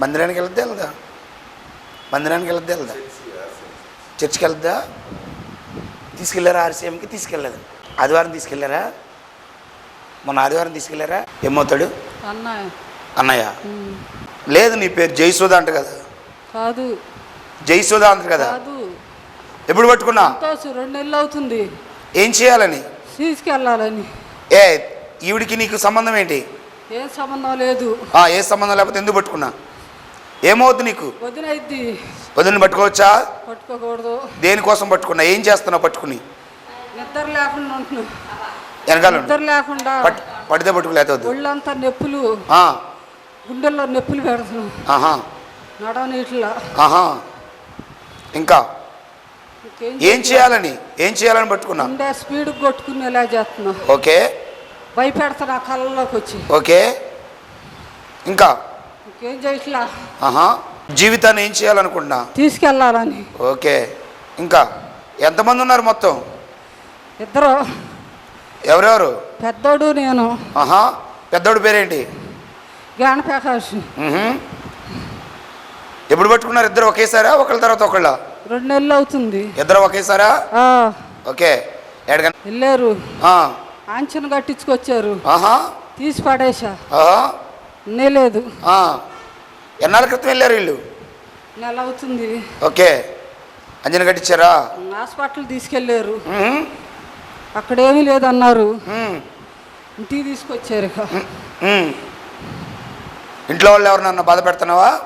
మందిరానికి వెళ్తే వెళ్దా? మందిరానికి వెళ్తే వెళ్దా? చర్చికి వెళ్దా? తీసుకెళ్ళారా ఆర్సీఎంకి? తీసుకెళ్ళలేదు ఆదివారం తీసుకెళ్ళారా మొన్న ఆదివారం తీసుకెళ్ళారా ఏమవుతాడు? అన్న అన్నయ్య? లేదు నీ పేరు జయసుధ అంట కదా. కాదు. జయసుధ అంట కదా. ఎప్పుడు పట్టుకున్నా? రెండు నెలలు అవుతుంది. ఏం చేయాలని? తీసుకెళ్ళాలని. ఏ ఈవిడికి నీకు సంబంధం ఏంటి? ఏం సంబంధం లేదు. ఏ సంబంధం లేకపోతే ఎందుకు పట్టుకున్నా? ఏమవుద్ది నీకు? వదిలిని పట్టుకోవచ్చా? పట్టుకోకూడదు. దేనికోసం పట్టుకున్నా? ఏం చేస్తున్నావు పట్టుకుని? నిద్ర లేకుండా వెనకాల ఉండు. నిద్ర లేకుండా పడితే పట్టుకోలేకపోద్దు ఒళ్ళంతా నొప్పులు. ఆ, గుండెల్లో నొప్పులు పెడుతున్నాం ఆహా. నడవనీట్లా ఆహా. ఇంకా? ఏం చేయాలని? ఏం చేయాలని పట్టుకున్నా? గుండె స్పీడ్ కొట్టుకునేలా చేస్తున్నా ఓకే. భయపెడుతున్నా కళ్ళలోకి వచ్చి. ఓకే. ఇంకా? చేయట్లా ఆహా జీవితాన్ని ఏం చేయాలనుకుంటున్నా? తీసుకెళ్ళాలని ఓకే ఇంకా ఎంతమంది ఉన్నారు మొత్తం? ఇద్దరు. ఎవరెవరు? పెద్దోడు నేను. ఆహా పెద్దోడి పేరేంటి? జ్ఞాన ప్రకాష్ మ్హూ. ఎప్పుడు పట్టుకున్నారు ఇద్దరు ఒకేసారా? ఒకళ్ళ తర్వాత ఒకళ్ళ? రెండు నెలలు అవుతుంది. ఇద్దరు ఒకేసారా? ఓకే వెళ్ళారు. ఆంచన కట్టించుకొచ్చారు. ఆహా. తీసి పడేసా లేదు. ఎన్నాళ్ళ క్రితం వెళ్ళారు వీళ్ళు? నెల అవుతుంది. ఓకే. అంజన కట్టించారా హాస్పిటల్ తీసుకెళ్ళారు. అక్కడేమీ లేదన్నారు. ఇంటికి తీసుకొచ్చారు. ఇంట్లో వాళ్ళు ఎవరినన్నా బాధ పెడుతున్నావా?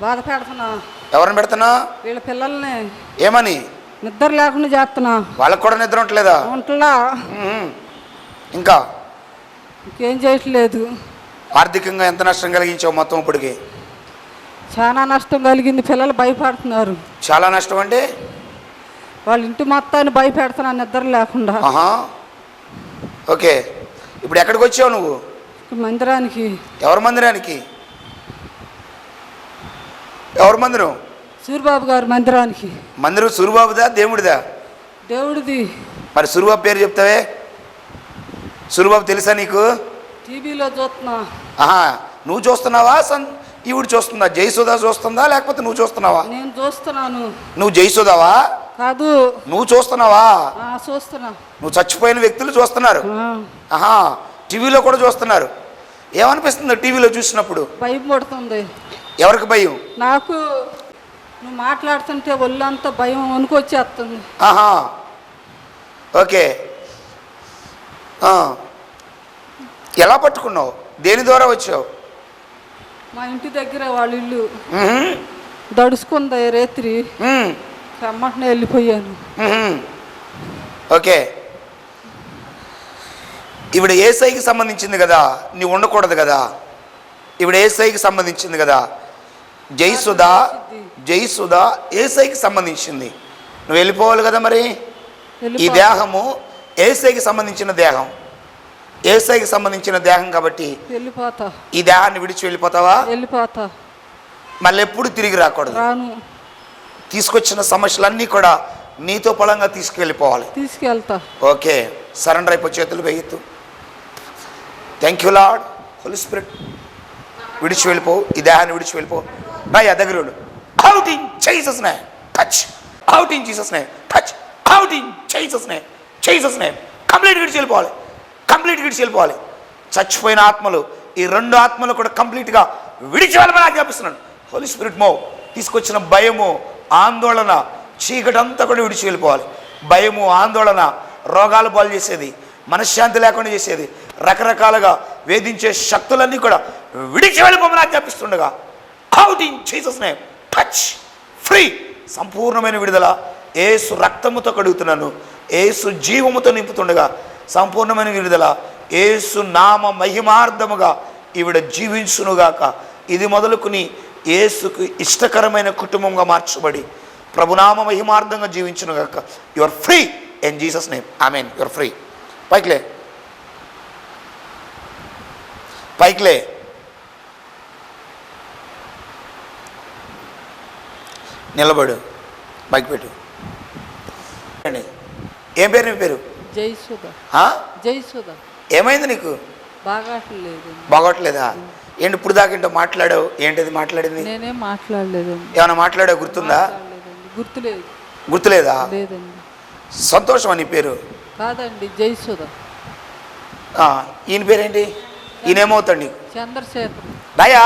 బాధ పెడుతున్నా. ఎవరిని పెడుతున్నా? వీళ్ళ పిల్లల్ని. ఏమని? నిద్ర లేకుండా చేస్తున్నా. వాళ్ళకు కూడా నిద్ర ఉండలేదా మ్మ్. ఇంకా? ఇంకేం చేయట్లేదు. ఆర్థికంగా ఎంత నష్టం కలిగించావు మొత్తం ఇప్పటికి? చాలా నష్టం కలిగింది. పిల్లలు భయపడుతున్నారు. చాలా నష్టం అంటే? వాళ్ళ ఇంటి మొత్తాన్ని భయపెడుతున్నా నిద్ర లేకుండా. ఓకే. ఇప్పుడు ఎక్కడికి వచ్చావు నువ్వు? మందిరానికి. ఎవరి మందిరానికి? ఎవరి మందిరం? సూరిబాబు గారి మందిరానికి. మందిరం సురుబాబుదా దేవుడిదా? దేవుడిది. మరి సురుబాబు పేరు చెప్తావే? సురుబాబు తెలుసా నీకు? టీవీలో చూస్తున్నా. ఆహా నువ్వు చూస్తున్నావా సన్? ఈవిడ చూస్తుందా? జయసుధా చూస్తుందా? లేకపోతే నువ్వు చూస్తున్నావా? నేను చూస్తున్నాను. నువ్వు జయసుధావా? కాదు. నువ్వు చూస్తున్నావా? చూస్తున్నా. నువ్వు చచ్చిపోయిన వ్యక్తులు చూస్తున్నారు. ఆహా టీవీలో కూడా చూస్తున్నారు. ఏమనిపిస్తుంది టీవీలో చూసినప్పుడు? భయం పడుతుంది. ఎవరికి భయం? నాకు నువ్వు మాట్లాడుతుంటే ఒళ్ళంతా భయం వణుకొచ్చేస్తుంది. ఆహా. ఓకే. ఎలా పట్టుకున్నావు? దేని ద్వారా వచ్చావు? మా ఇంటి దగ్గర వాళ్ళ ఇల్లు. దడుచుకుంది రాత్రి. మ్మ్. కమ్మటనే వెళ్ళిపోయాను. ఓకే. ఇవిడ ఏసైకి సంబంధించింది కదా నీవు ఉండకూడదు కదా. ఇవిడ ఏసైకి సంబంధించింది కదా. జైసుధా జైసుధా ఏసైకి సంబంధించింది. నువ్వు వెళ్ళిపోవాలి కదా మరి? ఈ దేహము ఏసైకి సంబంధించిన దేహం. ఏసైకి సంబంధించిన దేహం కాబట్టి వెళ్ళిపోతా. ఈ దేహాన్ని విడిచి వెళ్ళిపోతావా? వెళ్ళిపోతా. మళ్ళీ ఎప్పుడు తిరిగి రాకూడదు. రాను. తీసుకొచ్చిన సమస్యలన్నీ కూడా నీతో పొలంగా తీసుకెళ్ళిపోవాలి. తీసుకెళ్తా. ఓకే సరెండర్ అయిపో చేతులు వేయద్దు. Thank you lord holy spirit విడిచి వెళ్ళిపో ఈ దేహాన్ని విడిచి వెళ్ళిపో. రాయ్ ఆ దగ్గర out in Jesus name touch out in Jesus name touch out in Jesus name Jesus name complete విడిచి వెళ్ళిపోవాలి. కంప్లీట్ విడిచి వెళ్ళిపోవాలి. చచ్చిపోయిన ఆత్మలు ఈ రెండు ఆత్మలు కూడా కంప్లీట్గా విడిచి వెళ్ళమని ఆజ్ఞాపిస్తున్నాను. హోలీ స్పిరిట్ మో తీసుకొచ్చిన భయము ఆందోళన చీకటి అంతా కూడా విడిచి వెళ్ళిపోవాలి. భయము ఆందోళన రోగాలు పాలు చేసేది మనశ్శాంతి లేకుండా చేసేది రకరకాలుగా వేధించే శక్తులన్నీ కూడా విడిచి వెళ్ళిపోమని ఆజ్ఞాపిస్తుండగా out in Jesus name touch free సంపూర్ణమైన విడుదల ఏసు రక్తముతో కడుగుతున్నాను ఏసు జీవముతో నింపుతుండగా సంపూర్ణమైన విడుదల. ఏసు నామ మహిమార్థముగా ఈవిడ జీవించునుగాక. ఇది మొదలుకుని ఏసుకు ఇష్టకరమైన కుటుంబంగా మార్చబడి ప్రభునామ మహిమార్థంగా జీవించునుగాక. You are free in Jesus name I mean you are free పైకిలే పైకిలే నిలబడు. బైక్ పెట్టు. ఏం పేరు? నీ పేరు? జయసుధ ఏమైంది నీకు? బాగా లేదు బాగోట్లేదా? ఏంటి ఇప్పుడు దాకా ఏంటో మాట్లాడావు? ఏంటిది మాట్లాడింది? నేనేం మాట్లాడలేదండి. ఏమైనా మాట్లాడావు? గుర్తుందా? గుర్తులేదు. గుర్తులేదా? లేదండి. సంతోషం అని పేరు? కాదండి జయసుధ ఆ, ఈయన పేరేంటి? ఈయన ఏమవుతాడు నీకు? చంద్రశేఖర్. రాయా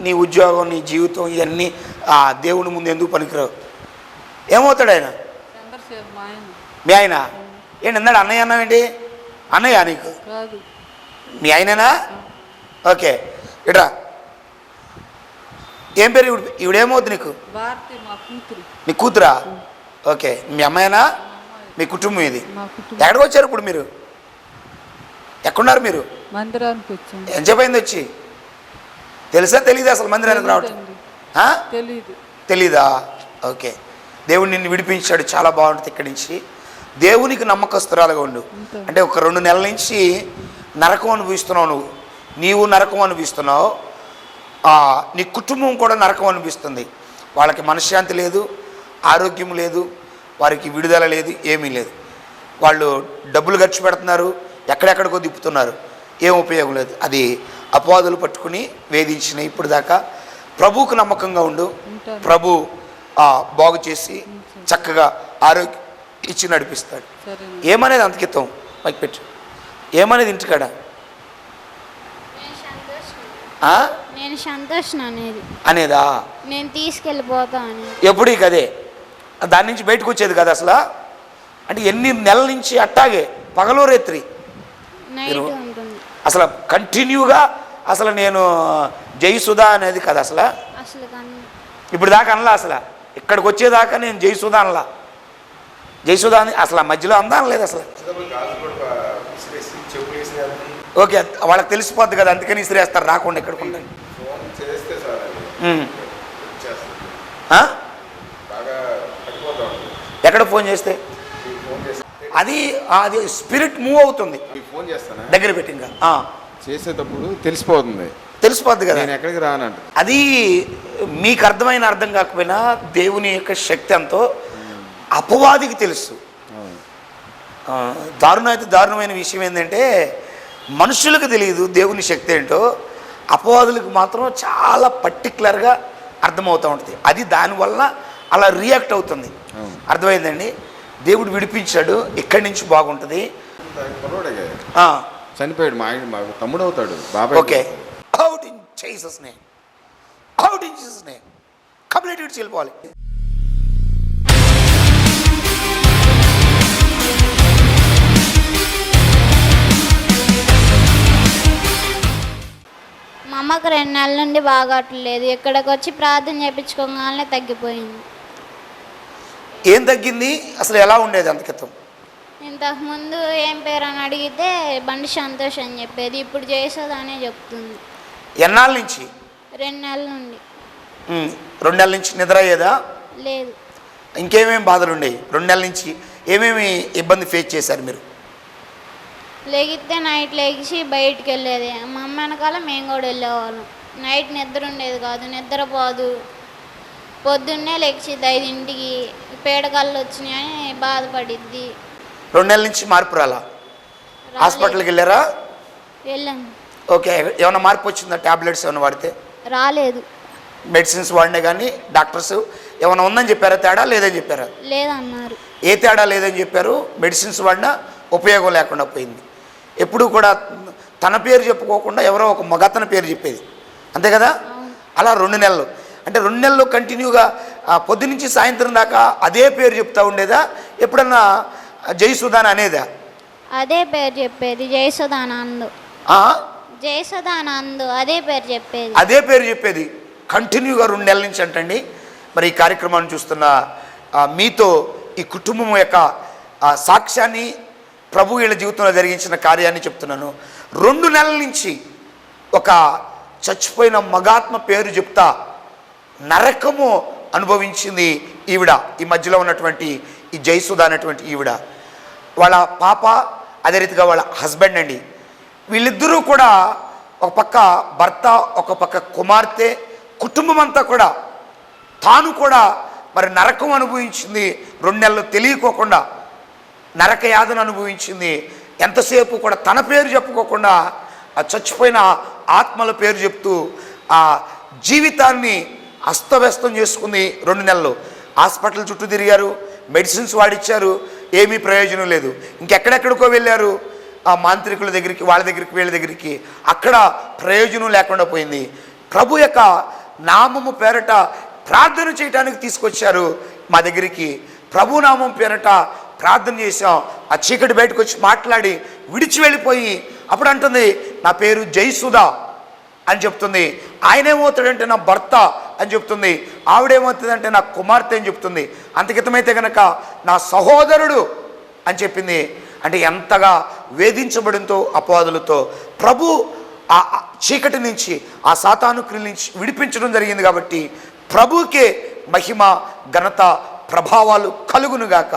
నీ ఉద్యోగం నీ జీవితం ఇవన్నీ ఆ దేవుని ముందు ఎందుకు పనికిరావు? ఏమవుతాడు ఆయన? చంద్రశేఖర్ మా ఆయన? ఏంటి అన్నాడు? అన్నయ్య అన్నావేంటి అన్నయ్య నీకు? కాదు. మీ ఆయనేనా? ఓకే. ఇట్రా. ఏం పేరు ఇవిడ ఈవిడేమవుతుంది నీకు? నీ కూతురా. ఓకే. మీ అమ్మాయినా? మీ కుటుంబం ఇది. ఎక్కడికి వచ్చారు ఇప్పుడు మీరు? ఎక్కడున్నారు మీరు? మందిరానికి వచ్చాం. ఎంతసేపు వచ్చి? తెలుసా? తెలీదు అసలు మందిరానికి రావటం? తెలీదా? ఓకే. దేవుడు నిన్ను విడిపించాడు. చాలా బాగుంటుంది ఇక్కడి నుంచి. దేవునికి నమ్మకస్తురాలుగా ఉండు. అంటే ఒక రెండు నెలల నుంచి నరకం అనుభవిస్తున్నావు నువ్వు. నీవు నరకం అనుభవిస్తున్నావు. నీ కుటుంబం కూడా నరకం అనిపిస్తుంది వాళ్ళకి మనశ్శాంతి లేదు ఆరోగ్యం లేదు వారికి విడుదల లేదు ఏమీ లేదు. వాళ్ళు డబ్బులు ఖర్చు పెడుతున్నారు ఎక్కడెక్కడికో తిప్పుతున్నారు. ఏం ఉపయోగం లేదు. అది అపవాదులు పట్టుకుని వేధించిన ఇప్పుడు దాకా ప్రభువుకు నమ్మకంగా ఉండు. ప్రభు బాగు చేసి చక్కగా ఆరోగ్యం ఇచ్చి నడిపిస్తాడు. ఏమనేది అంతకితం పైకి పెట్టు. ఏమనేది ఇంటికాడ? నేను సంతోష్ ఆ? నేను సంతోష్ అనేది. అనేదా? నేను తీసుకెళ్ళిపోతా అనేది ఎప్పుడు ఇక అదే దాని నుంచి బయటకు వచ్చేది కదా అసలు? అంటే ఎన్ని నెలల నుంచి అట్టాగే పగలు రేత్రి. అసలు కంటిన్యూగా అసలు నేను జయసుధా అనేది కదా అసలు? ఇప్పుడు దాకా అనలా అసలు? ఇక్కడికి వచ్చేదాకా నేను జయసుధా అనలా. జయసుధా అని అసలు ఆ మధ్యలో అందా అనలేదు అసలు. ఓకే వాళ్ళకి తెలిసిపోద్ది కదా అందుకని ఇసిరేస్తారు రాకుండా ఉంటుంది ఎక్కడ ఫోన్ చేస్తే? అది అది స్పిరిట్ మూవ్ అవుతుంది. ఫోన్ చేస్తానా? దగ్గర పెట్టి ఇంకా. ఆ, చేసేటప్పుడు తెలిసిపోతుంది. తెలిసిపోద్ది కదా. నేను ఎక్కడికి రానంట. అది మీకు అర్థమైన అర్థం కాకపోయినా దేవుని యొక్క శక్తి ఎంతో అపవాదికి తెలుసు. దారుణం అయితే దారుణమైన విషయం ఏంటంటే మనుషులకు తెలియదు దేవుని శక్తి ఏంటో అపవాదులకు మాత్రం చాలా పర్టికులర్గా అర్థమవుతూ ఉంటుంది. అది దానివల్ల అలా రియాక్ట్ అవుతుంది. అర్థమైందండి? దేవుడు విడిపించాడు ఇక్కడి నుంచి బాగుంటుంది? చనిపోయాడు మా ఆయన తమ్ముడు అవుతాడు బాబాయ్ okay. Out in name out in name complete వెళ్ళిపోవాలి మా అమ్మకి రెండు నెలల నుండి బాగట్లేదు ఇక్కడికి వచ్చి ప్రార్థన చేయించుకోగానే తగ్గిపోయింది. ఏం తగ్గింది? అసలు ఎలా ఉండేది అంత క్రితం? ఇంతకుముందు ఏం పేరు అని అడిగితే బండి సంతోష్ అని చెప్పేది. ఇప్పుడు చేసేదనే చెప్తుంది. ఎన్నాళ్ళ నుంచి? రెండు నెలల నుండి. ఉమ్, రెండు నెలల నుంచి నిద్ర అయ్యేదా? లేదు. ఇంకేమేమి బాధలు ఉండేవి రెండు నెలల నుంచి? ఏమేమి ఇబ్బంది ఫేస్ చేశారు మీరు? లెగితే నైట్ లెగిసి బయటికి వెళ్ళేది మా అమ్మ వెనకాల మేము కూడా వెళ్ళేవాళ్ళం. నైట్ నిద్ర ఉండేది కాదు. నిద్ర పోదు. పొద్దున్నే లెగిసిద్ది ఐదింటికి. పీడకళ్ళు వచ్చినాయని బాధపడిద్ది. రెండు నెలల నుంచి మార్పు రాలా. హాస్పిటల్కి వెళ్ళారా? వెళ్ళాను. ఓకే. ఏమైనా మార్పు వచ్చిందా? ట్యాబ్లెట్స్ ఏమైనా వాడితే? రాలేదు. మెడిసిన్స్ వాడినా కానీ డాక్టర్స్ ఏమైనా ఉందని చెప్పారా? తేడా లేదని చెప్పారా? లేదన్నారు. ఏ తేడా లేదని చెప్పారు? మెడిసిన్స్ వాడినా ఉపయోగం లేకుండా పోయింది. ఎప్పుడు కూడా తన పేరు చెప్పుకోకుండా ఎవరో ఒక మగతన పేరు చెప్పేది. అంతే కదా? అలా రెండు నెలలు. అంటే రెండు నెలలు కంటిన్యూగా పొద్దు నుంచి సాయంత్రం దాకా అదే పేరు చెప్తా ఉండేదా? ఎప్పుడన్నా జయసుధాన్ అనేదా? అదే పేరు చెప్పేది జయసుధానందు? జయసుధానందు అదే పేరు చెప్పేది. అదే పేరు చెప్పేది. కంటిన్యూగా రెండు నెలల నుంచి అంటండి. మరి ఈ కార్యక్రమాన్ని చూస్తున్న మీతో ఈ కుటుంబం యొక్క సాక్ష్యాన్ని ప్రభు వీళ్ళ జీవితంలో జరిగించిన కార్యాన్ని చెప్తున్నాను. రెండు నెలల నుంచి ఒక చచ్చిపోయిన మగాత్మ పేరు చెప్తా నరకము అనుభవించింది ఈవిడ. ఈ మధ్యలో ఉన్నటువంటి ఈ జయసుధ అనేటువంటి ఈవిడ. వాళ్ళ పాప అదే రీతిగా వాళ్ళ హస్బెండ్ అండి. వీళ్ళిద్దరూ కూడా ఒక పక్క భర్త ఒక పక్క కుమార్తె కుటుంబం అంతా కూడా తాను కూడా మరి నరకం అనుభవించింది. రెండు నెలలు తెలియకోకుండా నరక యాతన అనుభవించింది. ఎంతసేపు కూడా తన పేరు చెప్పుకోకుండా ఆ చచ్చిపోయిన ఆత్మల పేరు చెప్తూ ఆ జీవితాన్ని అస్తవ్యస్తం చేసుకుంది రెండు నెలలు. హాస్పిటల్ చుట్టూ తిరిగారు మెడిసిన్స్ వాడిచ్చారు ఏమీ ప్రయోజనం లేదు. ఇంకెక్కడెక్కడికో వెళ్ళారు ఆ మాంత్రికుల దగ్గరికి వాళ్ళ దగ్గరికి వీళ్ళ దగ్గరికి. అక్కడ ప్రయోజనం లేకుండా పోయింది. ప్రభు యొక్క నామము పేరట ప్రార్థన చేయడానికి తీసుకొచ్చారు మా దగ్గరికి. ప్రభు నామం పేరట ప్రార్థన చేసాం ఆ చీకటి బయటకు వచ్చి మాట్లాడి విడిచి వెళ్ళిపోయి అప్పుడు అంటుంది నా పేరు జైసుధా అని చెప్తుంది. ఆయనేమవుతాడంటే నా భర్త అని చెప్తుంది. ఆవిడేమవుతుందంటే నా కుమార్తె అని చెప్తుంది. అంతకితమైతే కనుక నా సహోదరుడు అని చెప్పింది. అంటే ఎంతగా వేధించబడింతో అపవాదులతో ప్రభు ఆ చీకటి నుంచి ఆ సాతానుక్రియ నుంచి విడిపించడం జరిగింది కాబట్టి ప్రభుకే మహిమ ఘనత ప్రభావాలు కలుగునుగాక.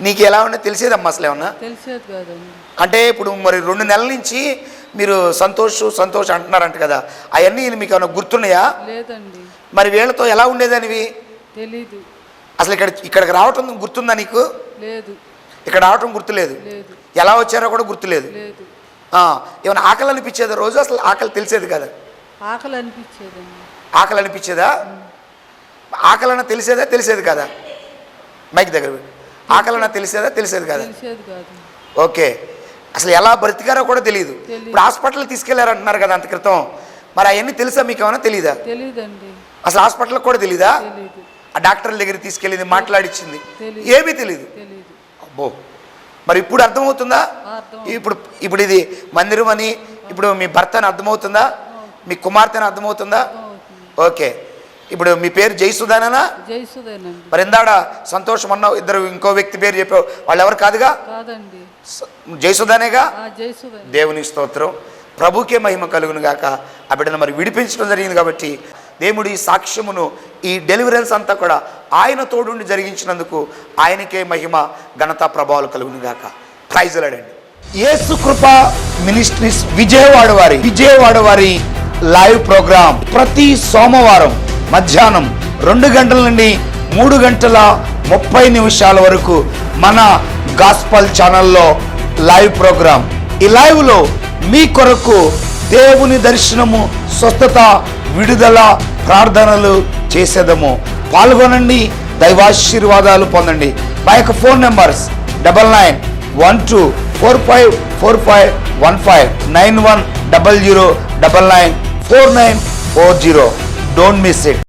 నీకు ఎలా ఉన్నా తెలిసేదమ్మా అసలు ఏమన్నా? తెలిసేది కాదండి. అంటే ఇప్పుడు మరి రెండు నెలల నుంచి మీరు సంతోష్ సంతోష్ అంటున్నారంట కదా అవన్నీ మీకు ఏమైనా గుర్తున్నాయా? లేదండి. మరి వీళ్ళతో ఎలా ఉండేదనివి? తెలీదు. అసలు ఇక్కడ ఇక్కడికి రావటం గుర్తుందా నీకు? లేదు. ఇక్కడ రావటం గుర్తులేదు. లేదు. ఎలా వచ్చారో కూడా గుర్తులేదు. ఏమైనా ఆకలి అనిపించేదా రోజు? అసలు ఆకలి తెలిసేది కదా. ఆకలి అనిపించేదండి. ఆకలి అనిపించేదా? ఆకలి అన్న తెలిసేదా? తెలిసేది కదా. మైక్ దగ్గర పెట్టు. ఆకలి అన్న తెలిసేదా తెలిసేది కదా. ఓకే. అసలు ఎలా బ్రతికారో కూడా తెలియదు. ఇప్పుడు హాస్పిటల్ తీసుకెళ్ళారంటున్నారు కదా అంత క్రితం. మరి అవన్నీ తెలుసా మీకు ఏమైనా తెలీదా? తెలీదండి. అసలు హాస్పిటల్కి కూడా తెలీదా? ఆ డాక్టర్ల దగ్గర తీసుకెళ్ళింది మాట్లాడిచ్చింది. ఏమీ తెలియదు తెలీదు. అబ్బో. మరి ఇప్పుడు అర్థమవుతుందా? అర్థం ఇప్పుడు ఇప్పుడు ఇది మందిరం అని ఇప్పుడు మీ భర్త అని అర్థమవుతుందా. మీ కుమార్తె అని అర్థమవుతుందా. ఓకే. ఇప్పుడు మీ పేరు జయసుధానా జైసుదేనండి మరి ఇందాడ సంతోషం అన్నావు? ఇద్దరు ఇంకో వ్యక్తి పేరు చెప్పావు. వాళ్ళు ఎవరు కాదుగా? కాదండి. జయసుధానేగా? జైసుదే దేవుని స్తోత్రం. ప్రభుకే మహిమ కలుగును గాక. ఆ బిడ్డను మరి విడిపించడం జరిగింది కాబట్టి దేవుడి సాక్ష్యమును ఈ డెలివరెన్స్ అంతా కూడా ఆయన తోడుండి జరిగించినందుకు ఆయనకే మహిమ ఘనత ప్రభావాలు కలుగును గాక. ప్రైజులాడండి యేసు కృప మినిస్ట్రీస్ విజయవాడ వారి విజయవాడ వారి లైవ్ ప్రోగ్రాం ప్రతి సోమవారం మధ్యాహ్నం రెండు గంటల నుండి మూడు గంటల ముప్పై నిమిషాల వరకు మన గాస్పల్ ఛానల్లో లైవ్ ప్రోగ్రాం. ఈ లైవ్లో మీ కొరకు దేవుని దర్శనము స్వస్థత విడుదల ప్రార్థనలు చేసేదము. పాల్గొనండి దైవాశీర్వాదాలు పొందండి. మా యొక్క phone numbers double nine one two four five four five one five nine one double zero double nine four nine four zero. don't miss it.